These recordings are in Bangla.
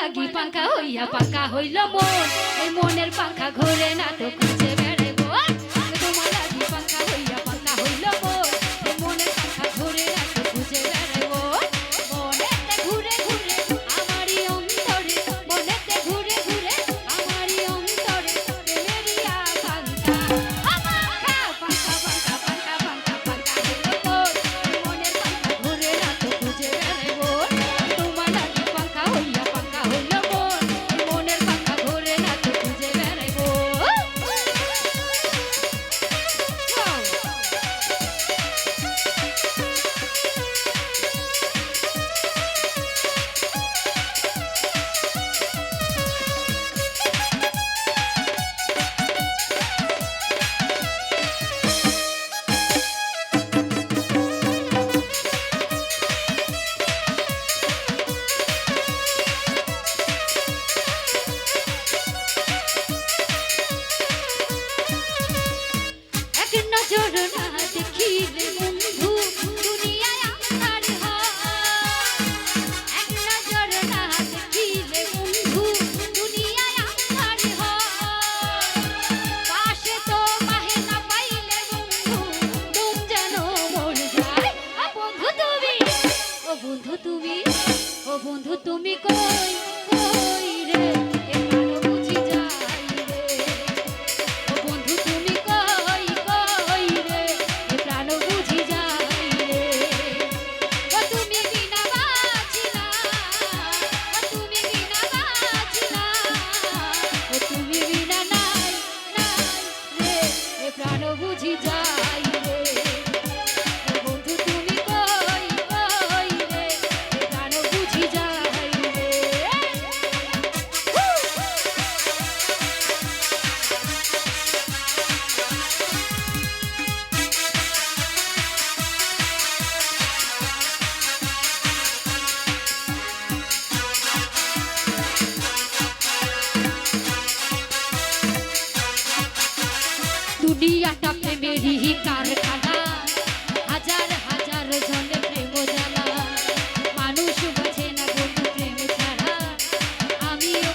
লাগি পাঙ্কা হইয়া পাঙ্কা হইল মন এই মনের পাখা ঘোরে না তো ও বন্ধু তুমি কই? দুনিয়াটা প্রেমেরই কারখানা হাজার হাজার জনে প্রেম জানা মানুষ বোঝে না বন্ধু প্রেম ছাড়া আমিও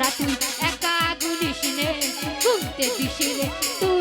তারা তুই একা গুলিস নে ঘুমতে দিশিরে তুই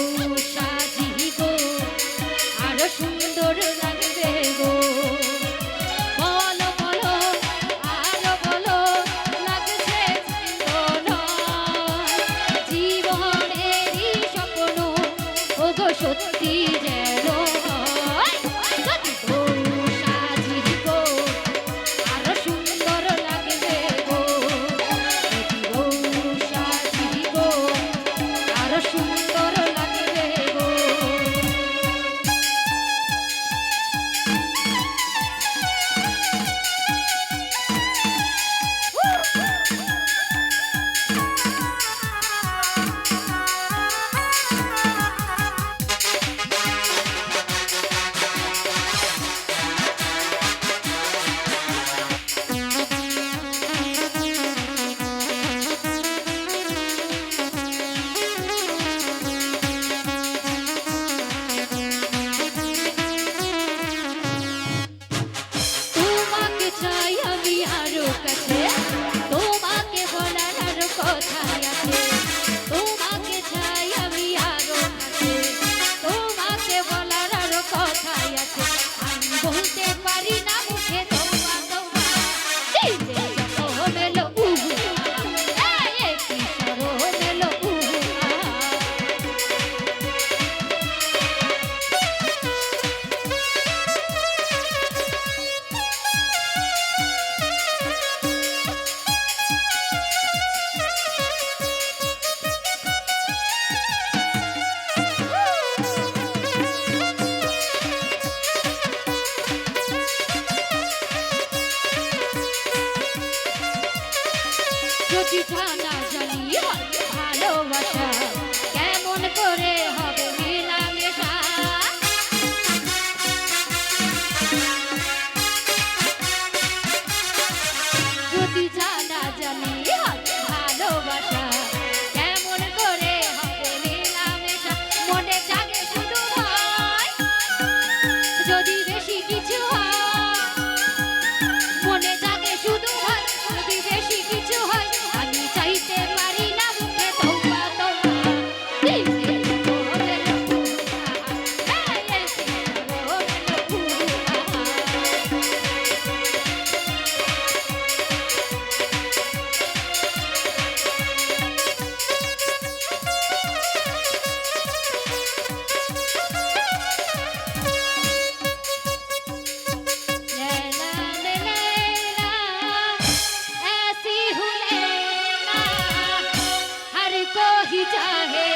you. জানা জানি ভালোবাসা। कोई चाहे